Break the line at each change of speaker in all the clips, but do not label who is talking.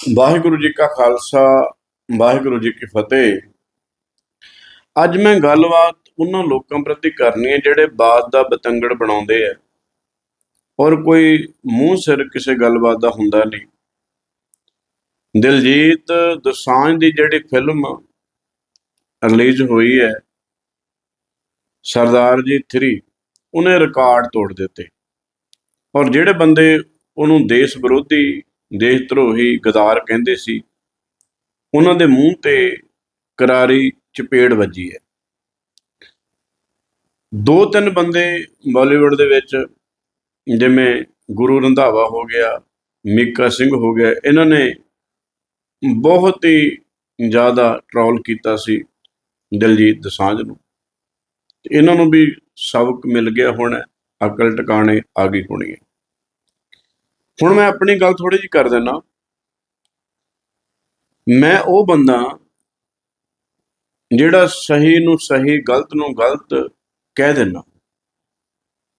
ਵਾਹਿਗੁਰੂ ਜੀ ਕਾ ਖਾਲਸਾ, ਵਾਹਿਗੁਰੂ ਜੀ ਕੀ ਫਤਿਹ। ਅੱਜ ਮੈਂ ਗੱਲਬਾਤ ਉਹਨਾਂ ਲੋਕਾਂ ਪ੍ਰਤੀ ਕਰਨੀ ਹੈ ਜਿਹੜੇ ਬਾਤ ਦਾ ਬਤੰਗੜ ਬਣਾਉਂਦੇ ਆ। ਔਰ ਕੋਈ ਮੂੰਹ ਸਿਰ ਕਿਸੇ ਗੱਲਬਾਤ ਦਾ ਹੁੰਦਾ ਨਹੀਂ। ਦਿਲਜੀਤ ਦੋਸਾਂਝ ਦੀ ਜਿਹੜੀ ਫਿਲਮ ਰਿਲੀਜ਼ ਹੋਈ ਹੈ, ਸਰਦਾਰ ਜੀ 3 ਉਹਨੇ ਰਿਕਾਰਡ ਤੋੜ ਦਿੱਤੇ। ਔਰ ਜਿਹੜੇ ਬੰਦੇ ਉਹਨੂੰ ਦੇਸ਼ ਵਿਰੋਧੀ ਦੇਸ਼ ਧਰੋਹੀ ਗਦਾਰ ਕਹਿੰਦੇ ਸੀ, ਉਹਨਾਂ ਦੇ ਮੂੰਹ ਤੇ ਕਰਾਰੀ ਚਪੇੜ ਵੱਜੀ ਹੈ। ਦੋ ਤਿੰਨ ਬੰਦੇ ਬਾਲੀਵੁੱਡ ਦੇ ਵਿੱਚ, ਜਿਵੇਂ ਗੁਰੂ ਰੰਧਾਵਾ ਹੋ ਗਿਆ, ਮੀਕਾ ਸਿੰਘ ਹੋ ਗਿਆ, ਇਹਨਾਂ ਨੇ ਬਹੁਤ ਹੀ ਜ਼ਿਆਦਾ ਟਰੋਲ ਕੀਤਾ ਸੀ ਦਿਲਜੀਤ ਦਸਾਂਝ ਨੂੰ। ਇਹਨਾਂ ਨੂੰ ਵੀ ਸਬਕ ਮਿਲ ਗਿਆ ਹੁਣ, ਅਕਲ ਟਿਕਾਣੇ ਆ ਗਈ ਹੋਣੀ ਹੈ। ਹੁਣ ਮੈਂ ਆਪਣੀ ਗੱਲ ਥੋੜੀ ਜਿਹੀ ਕਰ ਦਿੰਨਾ ਮੈਂ ਉਹ ਬੰਦਾ ਜਿਹੜਾ ਸਹੀ ਨੂੰ ਸਹੀ, ਗਲਤ ਨੂੰ ਗਲਤ ਕਹਿ ਦਿੰਨਾ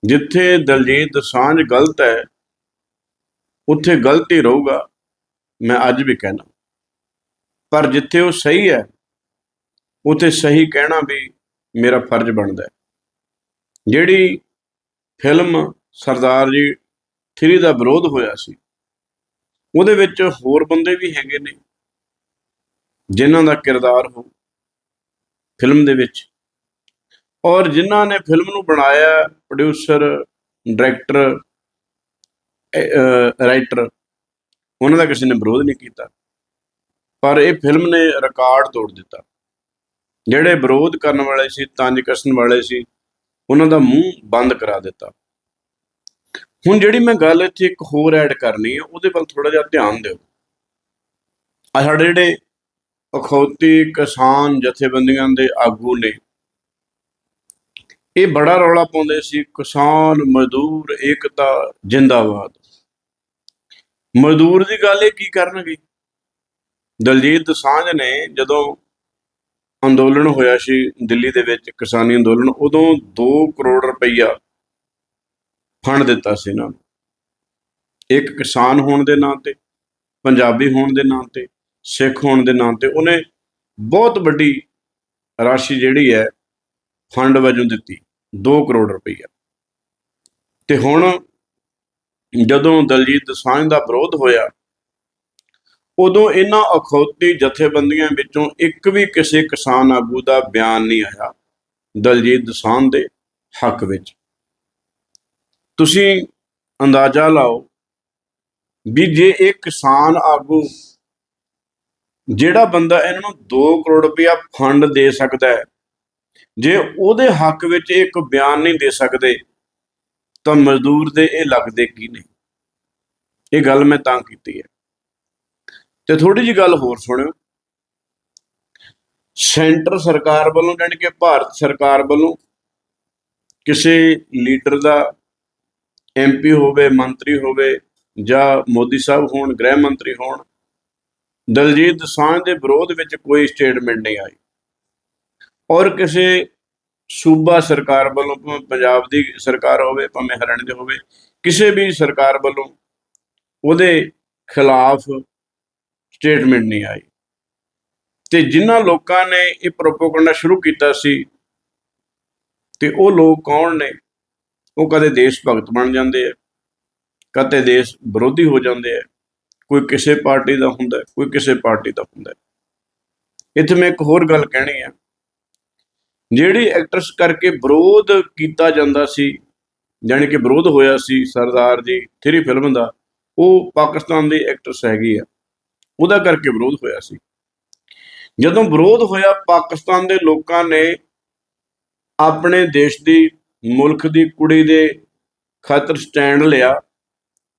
ਜਿੱਥੇ ਦਲਜੀਤ ਦੋਸਾਂਝ ਗਲਤ ਹੈ, ਉੱਥੇ ਗਲਤ ਹੀ ਰਹੂਗਾ, ਮੈਂ ਅੱਜ ਵੀ ਕਹਿਣਾ ਪਰ ਜਿੱਥੇ ਉਹ ਸਹੀ ਹੈ, ਉੱਥੇ ਸਹੀ ਕਹਿਣਾ ਵੀ ਮੇਰਾ ਫਰਜ਼ ਬਣਦਾ ਹੈ। ਜਿਹੜੀ ਫਿਲਮ ਸਰਦਾਰ ਜੀ 3 ਦਾ ਵਿਰੋਧ ਹੋਇਆ ਸੀ। ਉਹਦੇ ਵਿੱਚ ਹੋਰ ਬੰਦੇ ਵੀ ਹੈਗੇ ਨੇ, ਜਿਨ੍ਹਾਂ ਦਾ ਕਿਰਦਾਰ ਹੋ ਫਿਲਮ ਦੇ ਵਿੱਚ। ਔਰ ਜਿਨ੍ਹਾਂ ਨੇ ਫਿਲਮ ਨੂੰ ਬਣਾਇਆ ਪ੍ਰੋਡਿਊਸਰ ਡਾਇਰੈਕਟਰ ਰਾਈਟਰ ਉਹਨਾਂ ਦਾ ਕਿਸੇ ਨੇ ਵਿਰੋਧ ਨਹੀਂ ਕੀਤਾ। ਪਰ ਇਹ ਫਿਲਮ ਨੇ ਰਿਕਾਰਡ ਤੋੜ ਦਿੱਤਾ। ਜਿਹੜੇ ਵਿਰੋਧ ਕਰਨ ਵਾਲੇ ਸੀ, ਤੰਜ ਕਸਣ ਵਾਲੇ ਸੀ, ਉਹਨਾਂ ਦਾ ਮੂੰਹ ਬੰਦ ਕਰਾ ਦਿੱਤਾ। ਹੁਣ ਜਿਹੜੀ ਮੈਂ ਗੱਲ ਇੱਥੇ ਇੱਕ ਹੋਰ ਐਡ ਕਰਨੀ ਹੈ ਉਹਦੇ ਵੱਲ ਥੋੜਾ ਜਿਹਾ ਧਿਆਨ ਦਿਓ। ਆ ਸਾਡੇ ਜਿਹੜੇ ਅਖੌਤੀ ਕਿਸਾਨ ਜਥੇਬੰਦੀਆਂ ਦੇ ਆਗੂ ਨੇ, ਇਹ ਬੜਾ ਰੌਲਾ ਪਾਉਂਦੇ ਸੀ, ਕਿਸਾਨ ਮਜ਼ਦੂਰ ਏਕਤਾ ਜਿੰਦਾਬਾਦ। ਮਜ਼ਦੂਰ ਦੀ ਗੱਲ ਇਹ ਕੀ ਕਰਨਗੇ? ਦਲਜੀਤ ਦੋਸਾਂਝ ਨੇ ਜਦੋਂ ਅੰਦੋਲਨ ਹੋਇਆ ਸੀ ਦਿੱਲੀ ਦੇ ਵਿੱਚ, ਕਿਸਾਨੀ ਅੰਦੋਲਨ, ਉਦੋਂ 2 ਕਰੋੜ ਰੁਪਈਆ ਫੰਡ ਦਿੱਤਾ ਸੀ ਇਹਨਾਂ ਨੂੰ। ਇੱਕ ਕਿਸਾਨ ਹੋਣ ਦੇ ਨਾਂ ਤੇ, ਪੰਜਾਬੀ ਹੋਣ ਦੇ ਨਾਂ ਤੇ, ਸਿੱਖ ਹੋਣ ਦੇ ਨਾਂ ਤੇ ਉਹਨੇ ਬਹੁਤ ਵੱਡੀ ਰਾਸ਼ੀ ਜਿਹੜੀ ਹੈ ਫੰਡ ਵਜੋਂ ਦਿੱਤੀ 2 ਕਰੋੜ ਰੁਪਈਆ। ਤੇ ਹੁਣ ਜਦੋਂ ਦਲਜੀਤ ਦਸਾਂਝ ਦਾ ਵਿਰੋਧ ਹੋਇਆ, ਉਦੋਂ ਇਹਨਾਂ ਅਖੌਤੀ ਜਥੇਬੰਦੀਆਂ ਵਿੱਚੋਂ ਇੱਕ ਵੀ ਕਿਸੇ ਕਿਸਾਨ ਆਗੂ ਦਾ ਬਿਆਨ ਨਹੀਂ ਆਇਆ ਦਲਜੀਤ ਦਸਾਂਝ ਦੇ ਹੱਕ ਵਿੱਚ। ਤੁਸੀਂ ਅੰਦਾਜ਼ਾ ਲਾਓ ਵੀ ਜੇ ਇਹ ਕਿਸਾਨ ਆਗੂ ਜਿਹੜਾ ਬੰਦਾ ਇਹਨਾਂ ਨੂੰ 2 ਕਰੋੜ ਰੁਪਇਆ ਫੰਡ ਦੇ ਸਕਦਾ ਹੈ, ਜੇ ਉਹਦੇ ਹੱਕ ਵਿੱਚ ਇੱਕ ਬਿਆਨ ਨਹੀਂ ਦੇ ਸਕਦੇ, ਤਾਂ ਮਜ਼ਦੂਰ ਦੇ ਇਹ ਲੱਗਦੇ ਕੀ ਨਹੀਂ ਇਹ ਗੱਲ ਮੈਂ ਤਾਂ ਕੀਤੀ ਹੈ। ਤੇ ਥੋੜੀ ਜੀ ਗੱਲ ਹੋਰ ਸੁਣਿਓ। ਸੈਂਟਰ ਸਰਕਾਰ ਵੱਲੋਂ, ਜਾਣੀ ਕਿ ਭਾਰਤ ਸਰਕਾਰ ਵੱਲੋਂ ਕਿਸੇ ਲੀਡਰ ਦਾ ਐਮਪੀ ਹੋਵੇ, ਮੰਤਰੀ ਹੋਵੇ ਜਾਂ ਮੋਦੀ ਸਾਹਿਬ ਹੋਣ, ਗ੍ਰਹਿ ਮੰਤਰੀ ਹੋਣ, ਦਲਜੀਤ ਦੋਸਾਂਝ ਦੇ ਵਿਰੋਧ ਵਿੱਚ ਕੋਈ ਸਟੇਟਮੈਂਟ ਨਹੀਂ ਆਈ। ਔਰ ਕਿਸੇ ਸੂਬਾ ਸਰਕਾਰ ਵੱਲੋਂ ਭਾਵੇਂ ਪੰਜਾਬ ਦੀ ਸਰਕਾਰ ਹੋਵੇ, ਭਾਵੇਂ ਹਰਿਆਣੇ ਦੀ ਹੋਵੇ, ਕਿਸੇ ਵੀ ਸਰਕਾਰ ਵੱਲੋਂ ਉਹਦੇ ਖਿਲਾਫ ਸਟੇਟਮੈਂਟ ਨਹੀਂ ਆਈ। ਤੇ ਜਿਨ੍ਹਾਂ ਲੋਕਾਂ ਨੇ ਇਹ ਪ੍ਰੋਪਗੈਂਡਾ ਸ਼ੁਰੂ ਕੀਤਾ ਸੀ, ਤੇ ਉਹ ਲੋਕ ਕੌਣ ਨੇ? ਉਹ ਕਦੇ ਦੇਸ਼ ਭਗਤ ਬਣ ਜਾਂਦੇ ਆ, ਕਦੇ ਦੇਸ਼ ਵਿਰੋਧੀ ਹੋ ਜਾਂਦੇ ਆ। ਕੋਈ ਕਿਸੇ ਪਾਰਟੀ ਦਾ ਹੁੰਦਾ, ਕੋਈ ਕਿਸੇ ਪਾਰਟੀ ਦਾ ਹੁੰਦਾ। ਇੱਥੇ ਮੈਂ ਇੱਕ ਹੋਰ ਗੱਲ ਕਹਿਣੀ ਆ। ਜਿਹੜੀ ਐਕਟਰਸ ਕਰਕੇ ਵਿਰੋਧ ਕੀਤਾ ਜਾਂਦਾ ਸੀ ਜਾਣੀ ਕਿ ਵਿਰੋਧ ਹੋਇਆ ਸੀ ਸਰਦਾਰ ਜੀ, ਥਰੀ ਫਿਲਮ ਦਾ, ਉਹ ਪਾਕਿਸਤਾਨ ਦੀ ਐਕਟਰਸ ਹੈਗੀ ਆ। ਉਹਦਾ ਕਰਕੇ ਵਿਰੋਧ ਹੋਇਆ ਸੀ। ਜਦੋਂ ਵਿਰੋਧ ਹੋਇਆ, ਪਾਕਿਸਤਾਨ ਦੇ ਲੋਕਾਂ ਨੇ ਆਪਣੇ ਦੇਸ਼ ਦੀ ਮੁਲਕ ਦੀ ਕੁੜੀ ਦੇ ਖਾਤਰ ਸਟੈਂਡ ਲਿਆ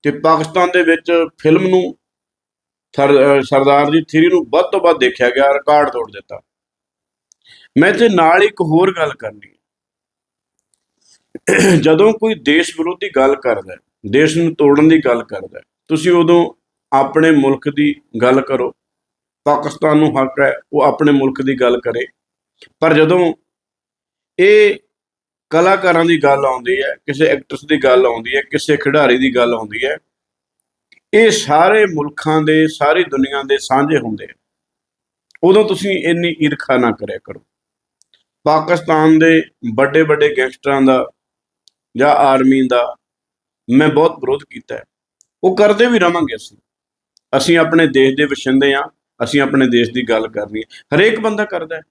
ਤੇ ਪਾਕਿਸਤਾਨ ਦੇ ਵਿੱਚ ਫਿਲਮ ਨੂੰ ਸਰਦਾਰ ਜੀ 3 ਨੂੰ ਵੱਧ ਤੋਂ ਵੱਧ ਦੇਖਿਆ ਗਿਆ, ਰਿਕਾਰਡ ਤੋੜ ਦਿੱਤਾ। ਮੈਂ ਤੇ ਨਾਲ ਇੱਕ ਹੋਰ ਗੱਲ ਕਰਨੀ ਜਦੋਂ ਕੋਈ ਦੇਸ਼ ਵਿਰੋਧੀ ਗੱਲ ਕਰਦਾ ਦੇਸ਼ ਨੂੰ ਤੋੜਨ ਦੀ ਗੱਲ ਕਰਦਾ ਤੁਸੀਂ ਉਦੋਂ ਆਪਣੇ ਮੁਲਕ ਦੀ ਗੱਲ ਕਰੋ। ਪਾਕਿਸਤਾਨ ਨੂੰ ਹੱਕ ਹੈ, ਉਹ ਆਪਣੇ ਮੁਲਕ ਦੀ ਗੱਲ ਕਰੇ। ਪਰ ਜਦੋਂ ਇਹ ਕਲਾਕਾਰਾਂ ਦੀ ਗੱਲ ਆਉਂਦੀ ਹੈ, ਕਿਸੇ ਐਕਟਰਸ ਦੀ ਗੱਲ ਆਉਂਦੀ ਹੈ, ਕਿਸੇ ਖਿਡਾਰੀ ਦੀ ਗੱਲ ਆਉਂਦੀ ਹੈ, ਇਹ ਸਾਰੇ ਮੁਲਕਾਂ ਦੇ, ਸਾਰੀ ਦੁਨੀਆ ਦੇ ਸਾਂਝੇ ਹੁੰਦੇ ਆ। ਉਦੋਂ ਤੁਸੀਂ ਇੰਨੀ ਈਰਖਾ ਨਾ ਕਰਿਆ ਕਰੋ। ਪਾਕਿਸਤਾਨ ਦੇ ਵੱਡੇ ਵੱਡੇ ਗੈਂਗਸਟਰਾਂ ਦਾ ਜਾਂ ਆਰਮੀ ਦਾ ਮੈਂ ਬਹੁਤ ਵਿਰੋਧ ਕੀਤਾ ਹੈ। ਉਹ ਕਰਦੇ ਵੀ ਰਵਾਂਗੇ ਅਸੀਂ। ਅਸੀਂ ਆਪਣੇ ਦੇਸ਼ ਦੇ ਵਸਿੰਦੇ ਆ ਅਸੀਂ ਆਪਣੇ ਦੇਸ਼ ਦੀ ਗੱਲ ਕਰਨੀ ਹੈ। ਹਰੇਕ ਬੰਦਾ ਕਰਦਾ ਹੈ।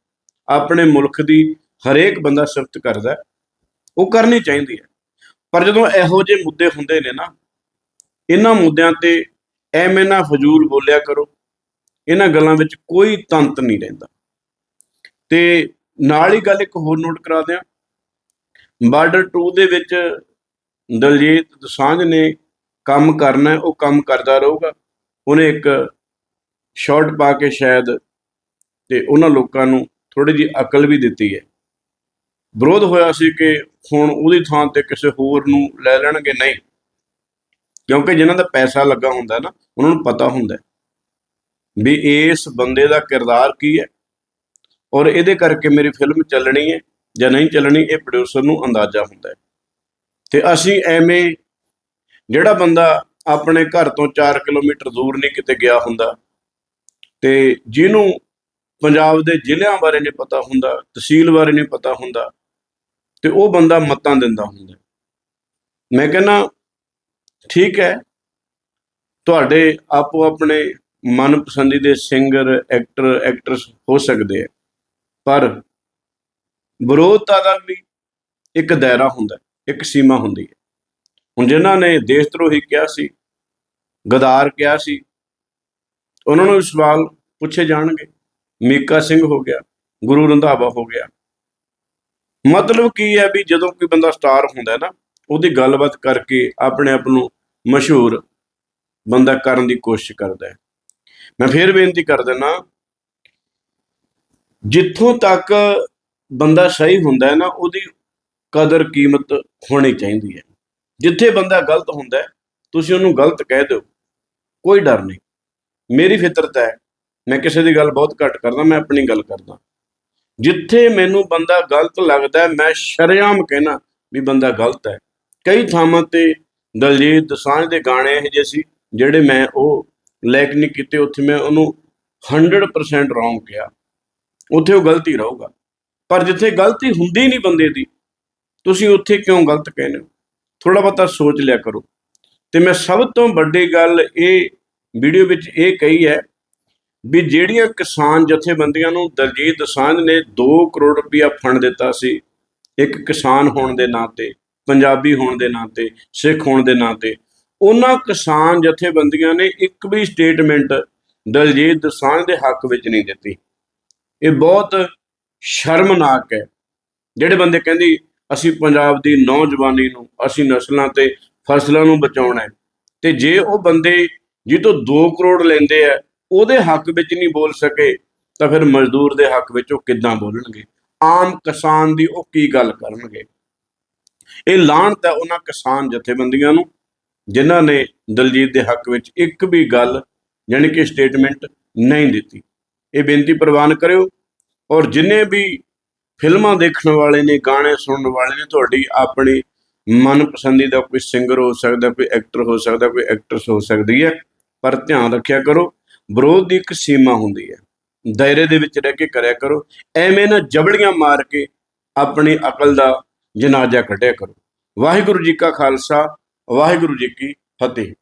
ਆਪਣੇ ਮੁਲਕ ਦੀ ਹਰੇਕ ਬੰਦਾ ਸਿਫਤ ਕਰਦਾ ਹੈ। ਉਹ ਕਰਨੀ ਚਾਹੀਦੀ ਹੈ। ਪਰ ਜਦੋਂ ਇਹੋ ਜਿਹੇ ਮੁੱਦੇ ਹੁੰਦੇ ਨੇ ਨਾ, ਇਹਨਾਂ ਮੁੱਦਿਆਂ ਤੇ ਐਵੇਂ ਨਾ ਫਜ਼ੂਲ ਬੋਲਿਆ ਕਰੋ, ਇਹਨਾਂ ਗੱਲਾਂ ਵਿੱਚ ਕੋਈ ਤੰਤ ਨਹੀਂ ਰਹਿੰਦਾ। ਤੇ ਨਾਲ ਹੀ ਗੱਲ ਇੱਕ ਹੋਰ ਨੋਟ ਕਰਾ ਦਿਆਂ। ਬਾਰਡਰ 2 ਦੇ ਵਿੱਚ ਦਲਜੀਤ ਦੋਸਾਂਝ ਨੇ ਕੰਮ ਕਰਨਾ ਉਹ ਕੰਮ ਕਰਦਾ ਰਹੂਗਾ। ਉਹਨੇ ਇੱਕ ਸ਼ਾਰਟ ਪਾ ਕੇ ਸ਼ਾਇਦ ਤੇ ਉਹਨਾਂ ਲੋਕਾਂ ਨੂੰ ਥੋੜੀ ਜੀ ਅਕਲ ਵੀ ਦਿੱਤੀ ਹੈ। ਵਿਰੋਧ ਹੋਇਆ ਸੀ ਕਿ ਹੁਣ ਉਹਦੀ ਥਾਂ ਤੇ ਕਿਸੇ ਹੋਰ ਨੂੰ ਲੈ ਲੈਣਗੇ? ਨਹੀਂ। ਕਿਉਂਕਿ ਜਿਨ੍ਹਾਂ ਦਾ ਪੈਸਾ ਲੱਗਾ ਹੁੰਦਾ ਨਾ, ਉਹਨਾਂ ਨੂੰ ਪਤਾ ਹੁੰਦਾ ਵੀ ਇਸ ਬੰਦੇ ਦਾ ਕਿਰਦਾਰ ਕੀ ਹੈ ਔਰ ਇਹਦੇ ਕਰਕੇ ਮੇਰੀ ਫਿਲਮ ਚੱਲਣੀ ਹੈ ਜਾਂ ਨਹੀਂ ਚੱਲਣੀ, ਇਹ ਪ੍ਰੋਡਿਊਸਰ ਨੂੰ ਅੰਦਾਜ਼ਾ ਹੁੰਦਾ ਹੈ। ਤੇ ਅਸੀਂ ਐਵੇਂ ਜਿਹੜਾ ਬੰਦਾ ਆਪਣੇ ਘਰ ਤੋਂ 4 ਕਿਲੋਮੀਟਰ ਦੂਰ ਨਹੀਂ ਕਿਤੇ ਗਿਆ ਹੁੰਦਾ ਤੇ ਜਿਹਨੂੰ ਪੰਜਾਬ ਦੇ ਜ਼ਿਲ੍ਹਿਆਂ ਬਾਰੇ ਨਹੀਂ ਪਤਾ ਹੁੰਦਾ, ਤਹਿਸੀਲ ਬਾਰੇ ਨਹੀਂ ਪਤਾ ਹੁੰਦਾ ਤੇ ਉਹ ਬੰਦਾ ਮਤਾਂ ਦਿੰਦਾ ਹੁੰਦਾ। ਮੈਂ ਕਹਿੰਦਾ, ਠੀਕ ਹੈ। ਤੁਹਾਡੇ ਆਪੋ ਆਪਣੇ ਮਨਪਸੰਦੀ ਦੇ ਸਿੰਗਰ ਐਕਟਰ ਐਕਟਰਸ ਹੋ ਸਕਦੇ ਆ। ਪਰ ਵਿਰੋਧਤਾ ਦਾ ਵੀ ਇੱਕ ਦਾਇਰਾ ਹੁੰਦਾ, ਇੱਕ ਸੀਮਾ ਹੁੰਦੀ ਹੈ। ਹੁਣ ਜਿਨ੍ਹਾਂ ਨੇ ਦੇਸ਼ ਧਰੋਹੀ ਕਿਹਾ ਸੀ, ਗਦਾਰ ਕਿਹਾ ਸੀ, ਉਹਨਾਂ ਨੂੰ ਸਵਾਲ ਪੁੱਛੇ ਜਾਣਗੇ। ਮੀਕਾ ਸਿੰਘ ਹੋ ਗਿਆ, ਗੁਰੂ ਰੰਧਾਵਾ ਹੋ ਗਿਆ। ਮਤਲਬ ਕੀ ਹੈ ਵੀ ਜਦੋਂ ਕੋਈ ਬੰਦਾ ਸਟਾਰ ਹੁੰਦਾ ਨਾ, ਉਹਦੀ ਗੱਲਬਾਤ ਕਰਕੇ ਆਪਣੇ ਆਪ ਨੂੰ ਮਸ਼ਹੂਰ ਬੰਦਾ ਕਰਨ ਦੀ ਕੋਸ਼ਿਸ਼ ਕਰਦਾ ਹੈ। ਮੈਂ ਫੇਰ ਬੇਨਤੀ ਕਰ ਦਿੰਦਾ ਜਿੱਥੋਂ ਤੱਕ ਬੰਦਾ ਸਹੀ ਹੁੰਦਾ ਹੈ ਨਾ, ਉਹਦੀ ਕਦਰ, ਕੀਮਤ ਹੋਣੀ ਚਾਹੀਦੀ ਹੈ। ਜਿੱਥੇ ਬੰਦਾ ਗਲਤ ਹੁੰਦਾ ਤੁਸੀਂ ਉਹਨੂੰ ਗਲਤ ਕਹਿ ਦਿਓ, ਕੋਈ ਡਰ ਨਹੀਂ। ਮੇਰੀ ਫਿਤਰਤ ਹੈ, ਮੈਂ ਕਿਸੇ ਦੀ ਗੱਲ ਬਹੁਤ ਘੱਟ ਕਰਦਾ, ਮੈਂ ਆਪਣੀ ਗੱਲ ਕਰਦਾ। ਜਿੱਥੇ ਮੈਨੂੰ ਬੰਦਾ ਗਲਤ ਲੱਗਦਾ, ਮੈਂ ਸ਼ਰੇਆਮ ਕਹਿਣਾ ਵੀ ਬੰਦਾ ਗਲਤ ਹੈ। ਕਈ ਥਾਵਾਂ ਤੇ ਦਲਜੀਤ ਦਸਾਂਝ ਦੇ ਗਾਣੇ ਇਹੋ ਜਿਹੇ ਸੀ, ਜਿਹੜੇ ਮੈਂ ਉਹ ਲੈਕ ਨਹੀਂ ਕੀਤੇ, ਉੱਥੇ ਮੈਂ ਉਹਨੂੰ 100% ਰੋਂਗ ਕਿਹਾ। ਉੱਥੇ ਉਹ ਗਲਤੀ ਰਹੂਗਾ। ਪਰ ਜਿੱਥੇ ਗਲਤੀ ਹੁੰਦੀ ਨਹੀਂ ਬੰਦੇ ਦੀ, ਤੁਸੀਂ ਉੱਥੇ ਕਿਉਂ ਗਲਤ ਕਹਿੰਦੇ ਹੋ? ਥੋੜਾ ਬਹੁਤਾ ਸੋਚ ਲਿਆ ਕਰੋ। ਤੇ ਮੈਂ ਸਭ ਤੋਂ ਵੱਡੀ ਗੱਲ ਇਹ ਵੀਡੀਓ ਵਿੱਚ ਇਹ ਕਹੀ ਹੈ ਵੀ ਜਿਹੜੀਆਂ ਕਿਸਾਨ ਜਥੇਬੰਦੀਆਂ ਨੂੰ ਦਲਜੀਤ ਦੋਸਾਂਝ ਨੇ 2 ਕਰੋੜ ਰੁਪਇਆ ਫੰਡ ਦਿੱਤਾ ਸੀ, ਇੱਕ ਕਿਸਾਨ ਹੋਣ ਦੇ ਨਾਤੇ ਪੰਜਾਬੀ ਹੋਣ ਦੇ ਨਾਤੇ ਸਿੱਖ ਹੋਣ ਦੇ ਨਾਤੇ ਉਹਨਾਂ ਕਿਸਾਨ ਜਥੇਬੰਦੀਆਂ ਨੇ ਇੱਕ ਵੀ ਸਟੇਟਮੈਂਟ ਦਲਜੀਤ ਦਸਾਂਝ ਦੇ ਹੱਕ ਵਿੱਚ ਨਹੀਂ ਦਿੱਤੀ। ਇਹ ਬਹੁਤ ਸ਼ਰਮਨਾਕ ਹੈ। ਜਿਹੜੇ ਬੰਦੇ ਕਹਿੰਦੇ, ਅਸੀਂ ਪੰਜਾਬ ਦੀ ਨੌਜਵਾਨੀ ਨੂੰ, ਅਸੀਂ ਨਸਲਾਂ ਤੇ ਫਸਲਾਂ ਨੂੰ ਬਚਾਉਣਾ ਹੈ, ਤੇ ਜੇ ਉਹ ਬੰਦੇ ਜਿਹ ਤੋਂ 2 ਕਰੋੜ ਲੈਂਦੇ ਆ ਉਹਦੇ ਹੱਕ ਵਿੱਚ ਨਹੀਂ ਬੋਲ ਸਕੇ, ਤਾਂ ਫਿਰ ਮਜ਼ਦੂਰ ਦੇ ਹੱਕ ਵਿੱਚ ਉਹ ਕਿੱਦਾਂ ਬੋਲਣਗੇ? ਆਮ ਕਿਸਾਨ ਦੀ ਉਹ ਕੀ ਗੱਲ ਕਰਨਗੇ? ਇਹ ਲਾਹਣਤ ਹੈ ਉਹਨਾਂ ਕਿਸਾਨ ਜਥੇਬੰਦੀਆਂ ਨੂੰ, ਜਿਨ੍ਹਾਂ ਨੇ ਦਲਜੀਤ ਦੇ ਹੱਕ ਵਿੱਚ ਇੱਕ ਵੀ ਗੱਲ, ਯਾਨੀ ਕਿ ਸਟੇਟਮੈਂਟ ਨਹੀਂ ਦਿੱਤੀ। ਇਹ ਬੇਨਤੀ ਪ੍ਰਵਾਨ ਕਰਿਓ, ਔਰ ਜਿੰਨੇ ਵੀ ਫਿਲਮਾਂ ਦੇਖਣ ਵਾਲੇ ਨੇ, ਗਾਣੇ ਸੁਣਨ ਵਾਲੇ ਨੇ, ਤੁਹਾਡੀ ਆਪਣੀ ਮਨਪਸੰਦੀ ਦਾ ਕੋਈ ਸਿੰਗਰ ਹੋ ਸਕਦਾ, ਕੋਈ ਐਕਟਰ ਹੋ ਸਕਦਾ, ਕੋਈ ਐਕਟਰਸ ਹੋ ਸਕਦੀ ਹੈ, ਪਰ ਧਿਆਨ ਰੱਖਿਆ ਕਰੋ ਵਿਰੋਧ ਦੀ ਇੱਕ ਸੀਮਾ ਹੁੰਦੀ ਹੈ। ਦਾਇਰੇ ਦੇ ਵਿੱਚ ਰਹਿ ਕੇ ਕਰਿਆ ਕਰੋ। ਐਵੇਂ ਨਾ ਜਬੜੀਆਂ ਮਾਰ ਕੇ ਆਪਣੀ ਅਕਲ ਦਾ ਜਨਾਜ਼ਾ ਕੱਢਿਆ ਕਰੋ। ਵਾਹਿਗੁਰੂ ਜੀ ਕਾ ਖਾਲਸਾ, ਵਾਹਿਗੁਰੂ ਜੀ ਕੀ ਫਤਿਹ।